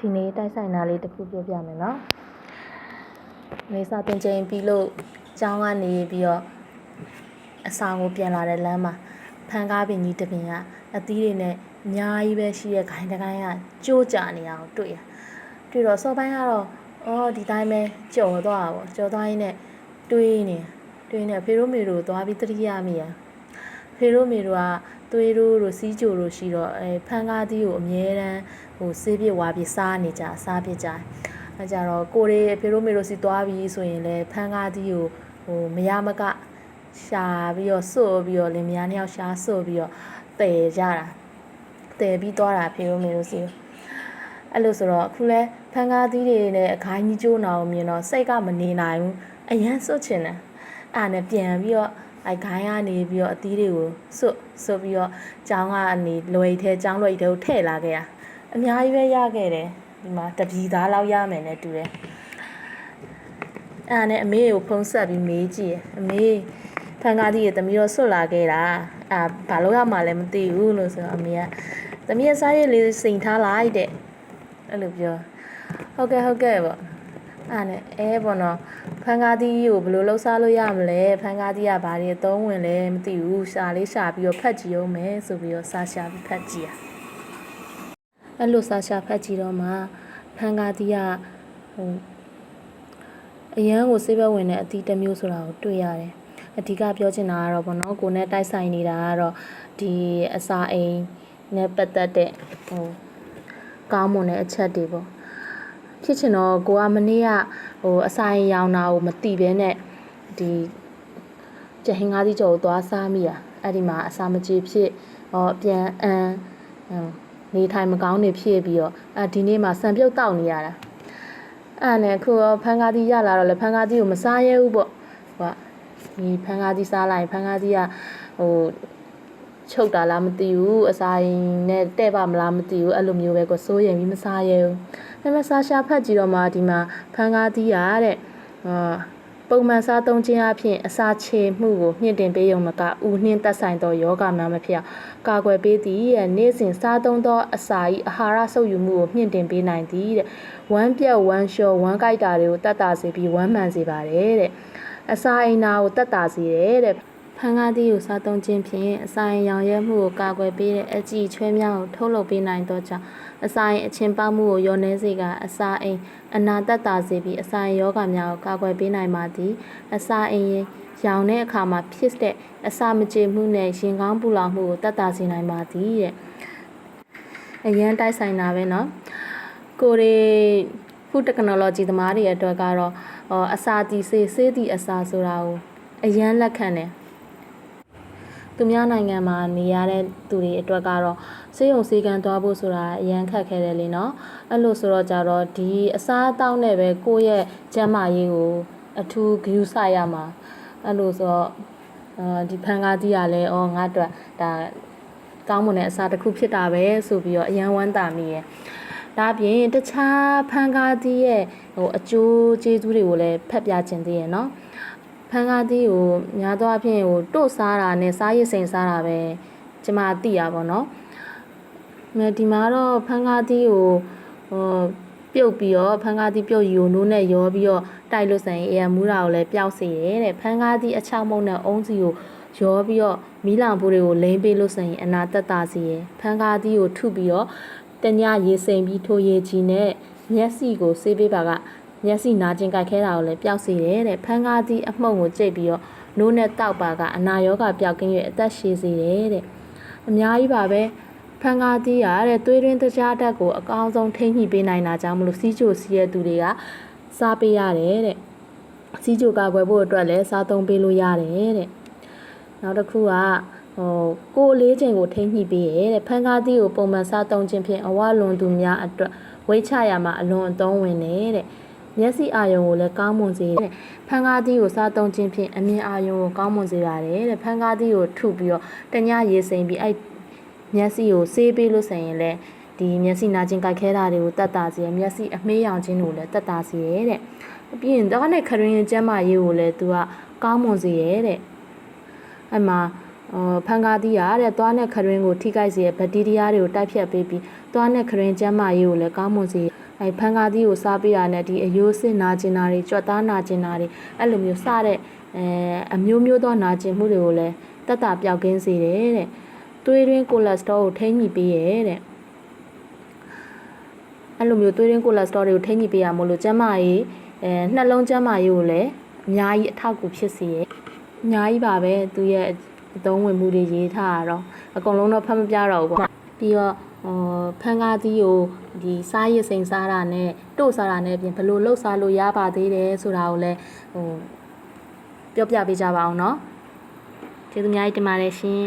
ဒီနေ့တိုက်ဆိုင်တာလေးတစ်ခုပြောပြမယ်နော်။နေစာတင်ချိန်ပြီးလို့ကျောင်းကနေပြီးတော့အဆောင်ကိုပြန်လာတဲ့လမ်းမှာဖန်ကားပင်ကြီးတစ်ပင်ကအသီးတွေနဲ့အများကြီးပဲရှိတဲ့ခိုင်တစ်ခိုင်းကကြိုးကြနေတာကိုတွေ့ရ။တွေ့တော့စောပိုင်းကတော့အော်ဒီတိုင်းပဲကြော်သွားတာပေါ့။ကြော်သွားရင်းနဲ့တွေးနေတွေးနေဖေရိုးမေရိုသွားပြီးတတိယမိရ။ ဖေရိုးမေရိုကသွေးရိုးတို့စီးကြိုတို့ရှိတော့အဲဖန်ကားသီးကိုအမြဲတမ်းဟိုဆေးပြစ်ဝါပြီးစားနေကြစားပြစ်ကြအဲကြတော့ကိုရီဖေရိုးမေရိုစီသွားပြီးဆိုရင်လည်းဖန်ကားသီးကိုဟိုမရမကရှာပြီးတော့စွတ်ပြီးတော့လင်မယားနှစ်ယောက်ရှာစွတ်ပြီးတော့တည်ကြတာတည်ပြီးသွားတာဖေရိုးမေရိုစီကိုအဲ့လိုဆိုတော့အခုလဲဖန်ကားသီးတွေနဲ့အခိုင်းကြီးကျိုးနာအောင်မြင်တော့စိတ်ကမနေနိုင်ဘူးအရန်စွတ်ချင်တယ်အဲ့ဒါနဲ့ပြန်ပြီးတော့ အဲခိုင်းကနေပြီးတော့အသီးတွေကိုစွတ်စွတ်ပြီးတော့ကျောင်းကနေလွယ်ထဲကျောင်းလွယ်ထဲကိုထည့်လာခဲ့တာအများကြီးပဲရခဲ့တယ်ဒီမှာတပီသားလောက်ရမယ်နဲ့တူတယ်အဲ့ဒါနဲ့အမေကိုဖုန်းဆက်ပြီးမေးကြည့်ရအမေဖန်ကားသီးရဲ့တမီးတော့စွတ်လာခဲ့တာအာဘာလို့ရမှလည်းမသိဘူးလို့ဆိုတော့အမေကတမီးရဲ့စားရည်လေးစိန်ထားလိုက်တဲ့အဲ့လိုပြောဟုတ်ကဲ့ဟုတ်ကဲ့ပေါ့ အဲ့နဲ့အဲပေါ့နော်ဖန်ကားသီးကိုဘယ်လိုလှုပ်ရှားလို့ရမလဲဖန်ကားသီးကဘာတွေအသုံးဝင်လဲမသိဘူးရှာလေးရှာပြီးတော့ဖတ်ကြည့်အောင်မယ်ဆိုပြီးတော့စာရှာပြီးဖတ်ကြည့်ရအဲ့လိုစာရှာဖတ်ကြည့်တော့မှဖန်ကားသီးကဟိုအရန်ကိုစေးဘက်ဝင်တဲ့အသီးတစ်မျိုးဆိုတာကိုတွေ့ရတယ်အဓိကပြောချင်တာကတော့ပေါ့နော်ကိုနဲ့တိုက်ဆိုင်နေတာကတော့ဒီအစာအိမ်နဲ့ပတ်သက်တဲ့ဟိုကောင်းမွန်တဲ့အချက်တွေပေါ့ ဖြစ်ချင်တော့ကိုကမနေ့ကဟိုအဆိုင်ရောင်တာကိုမတိဘဲနဲ့ဒီကျဟင်္ဂါးစီကျော်ကိုသွားစားမိတာအဲ့ဒီမှာအစာမကြေဖြစ်ဟောပြန်အန်နေထိုင်မကောင်းနေဖြစ်ပြီးတော့အဲဒီနေ့မှာစံပြုတ်တောက်နေရတာအဲ့နဲ့ခုရောဖန်ကားတီးရလာတော့လေဖန်ကားတီးကိုမစားရဲဘူးပေါ့ဟိုကဒီဖန်ကားတီးစားလိုက်ဖန်ကားတီးကဟိုချုပ်တာလားမသိဘူးအစာရင်နဲ့တဲ့ပါမလားမသိဘူးအဲ့လိုမျိုးပဲကိုစိုးရင်ပြီးမစားရဲဘူး ဒါပေမဲ့စားရှာဖတ်ကြည့်တော့မှဒီမှာဖန်ကားတီးရတဲ့အာပုံမှန်စားသုံးခြင်းအပြင်အစာချေမှုကိုမြင့်တင်ပေးရုံမကဥနှင်းသက်ဆိုင်သောယောဂများမဖြစ်အောင်ကာကွယ်ပေးသည်ရဲ့နေ့စဉ်စားသုံးသောအစာ၏အာဟာရဆုပ်ယူမှုကိုမြင့်တင်ပေးနိုင်သည်တဲ့ဝမ်းပြက်ဝမ်းလျှော်ဝမ်းကြိုက်တာတွေကိုတတ်တာစေပြီးဝမ်းမှန်စေပါတယ်တဲ့အစာအိမ်နာကိုတတ်တာစေတယ်တဲ့ ဖန်ကားသီးကိုစားသုံးခြင်းဖြင့်အစာရင်ရောင်ရဲမှုကိုကာကွယ်ပေးတဲ့အကြည့်ချွဲများကိုထုတ်လုပ်ပေးနိုင်သောကြောင့်အစာရင်အချင်းပေါက်မှုကိုရောနှဲစေကအစာအိမ်အနာတတ်တာစေပြီးအစာရင်ယောဂများကိုကာကွယ်ပေးနိုင်ပါသည်အစာအိမ်ရင်ရောင်တဲ့အခါမှာဖြစ်တဲ့အစာမကြေမှုနဲ့ရင်ကောင်းပူလောင်မှုကိုတတ်တာစေနိုင်ပါသည်တဲ့အရန်တိုက်ဆိုင်တာပဲเนาะကိုရီ food technology သမားတွေအတွက်ကတော့အစာတီစေးစေးတီအစာဆိုတာကိုအရန်လက်ခံတယ် သူများနိုင်ငံမှာနေရတဲ့သူတွေအတွက်ကတော့စေယုံစေကံသွားဖို့ဆိုတာအရန်ခက်ခဲတယ်လေနော်အဲ့လိုဆိုတော့ကြတော့ဒီအစားအသောက်နဲ့ပဲကိုယ့်ရဲ့ကျန်းမာရေးကိုအထူးဂရုစိုက်ရမှာအဲ့လိုဆိုတော့အာဒီဖန်ကားကြီးကလည်းအော်ငါအတွက်ဒါကောင်းမွန်တဲ့အစားတစ်ခုဖြစ်တာပဲဆိုပြီးတော့အရန်ဝမ်းသာမိရဲ့ဒါပြင်တခြားဖန်ကားကြီးရဲ့ဟိုအကျိုးကျေးဇူးတွေကိုလည်းဖတ်ပြခြင်းသေးရဲ့နော် ဖန်ကားသီးကိုများသောအားဖြင့်ဟိုတို့စားတာနဲ့စားရည်စိန်စားတာပဲကျမသိရပါတော့။မြဒီမှာတော့ဖန်ကားသီးကိုဟိုပြုတ်ပြီးတော့ဖန်ကားသီးပြုတ်ယူနိုးနဲ့ရောပြီးတော့တိုက်လို့ဆိုရင်အေးမူးတာကိုလည်းပျောက်စေတယ်တဲ့ဖန်ကားသီးအချောက်မုံနဲ့အုံးစီကိုရောပြီးတော့မီးလောင်ဖို့တွေကိုလိမ့်ပေးလို့ဆိုရင်အနာတက်တာစီရယ်ဖန်ကားသီးကိုထုပြီးတော့တညရေစိမ်ပြီးထိုးရေကြီးနဲ့မျက်စိကိုဆေးပေးပါက မျက်စိနာကျင်ကြိုက်ခဲတာကိုလည်းပျောက်စေတယ်တဲ့ဖန်ကားသီးအမှုန့်ကိုကြိတ်ပြီးတော့နိုးနဲ့တောက်ပါကအနာရောဂါပျောက်ကင်း၍အသက်ရှည်စေတယ်တဲ့အများကြီးပါပဲဖန်ကားသီးရတဲ့သွေးရင်းတကြားဓာတ်ကိုအကောင်းဆုံးထိမ့်ညှိပေးနိုင်တာကြောင့်မလို့စီးချိုစီးရဲ့သူတွေကစားပေးရတယ်တဲ့စီးချိုကာကွယ်ဖို့အတွက်လည်းစားသုံးပေးလို့ရတယ်တဲ့နောက်တစ်ခုကဟိုကိုယ်လေးချိန်ကိုထိမ့်ညှိပေးရဲတဲ့ဖန်ကားသီးကိုပုံမှန်စားသုံးခြင်းဖြင့်အဝလွန်သူများအတွက်ဝိတ်ချရမှာအလွန်အသုံးဝင်နေတဲ့ မျက်စိအာရုံကိုလည်းကောင်းမွန်စေတဲ့ဖန်ကားသီးကိုစားသုံးခြင်းဖြင့်အမြင်အာရုံကိုကောင်းမွန်စေရတယ်တဲ့ဖန်ကားသီးကိုထုပြီးတော့တညရေစိမ်ပြီးအဲ့မျက်စိကိုဆေးပေးလို့ဆိုရင်လည်းဒီမျက်စိနာကျင်ကြိုက်ခဲတာတွေကိုတတ်တာစေရမျက်စိအမေးရောင်ခြင်းကိုလည်းတတ်တာစေရတဲ့ပြီးရင်တော့နဲ့ခရင်ကျမ်းမာရေးကိုလည်းသူကကောင်းမွန်စေရတဲ့အဲ့မှာဟအော်ဖန်ကားသီးရတဲ့သွားနဲ့ခရင်ကိုထိခိုက်စေတဲ့ဘက်တီးရီးယားတွေကိုတိုက်ဖြတ်ပေးပြီးသွားနဲ့ခရင်ကျန်းမာရေးကိုလည်းကောင်းမွန်စေ အဲဖန်ကားသီးကိုစားပေးရတဲ့ဒီအယိုးစစ်နာကျင်တာတွေကြွက်သားနာကျင်တာတွေအဲ့လိုမျိုးစတဲ့အဲအမျိုးမျိုးသောနာကျင်မှုတွေကိုလည်းတက်တာပြောက်ကင်းစေတယ်တဲ့သွေးရင်းကိုလက်စထရောကိုထိန်းညှိပေးရဲတဲ့အဲ့လိုမျိုးသွေးရင်းကိုလက်စထရောတွေကိုထိန်းညှိပေးရမို့လို့ကျန်းမာရေးအဲနှလုံးကျန်းမာရေးကိုလည်းအများကြီးအထောက်အကူဖြစ်စေရဲ့အများကြီးပါပဲသူရဲ့အသုံးဝင်မှုတွေရေးထားတာတော့အကုန်လုံးတော့ဖတ်မပြတော့ဘူးပေါ့ပြီးတော့ဟို ဖန်ကားသီးကိုဒီစားရည်စိန်စားတာနဲ့တို့စားတာနဲ့ပြင်ဘယ်လိုလှုပ်စားလို့ရပါသေးတယ်ဆိုတာကိုလည်းဟိုပြောပြပေးကြပါအောင်เนาะကျေးဇူးအများကြီးတင်ပါတယ်ရှင်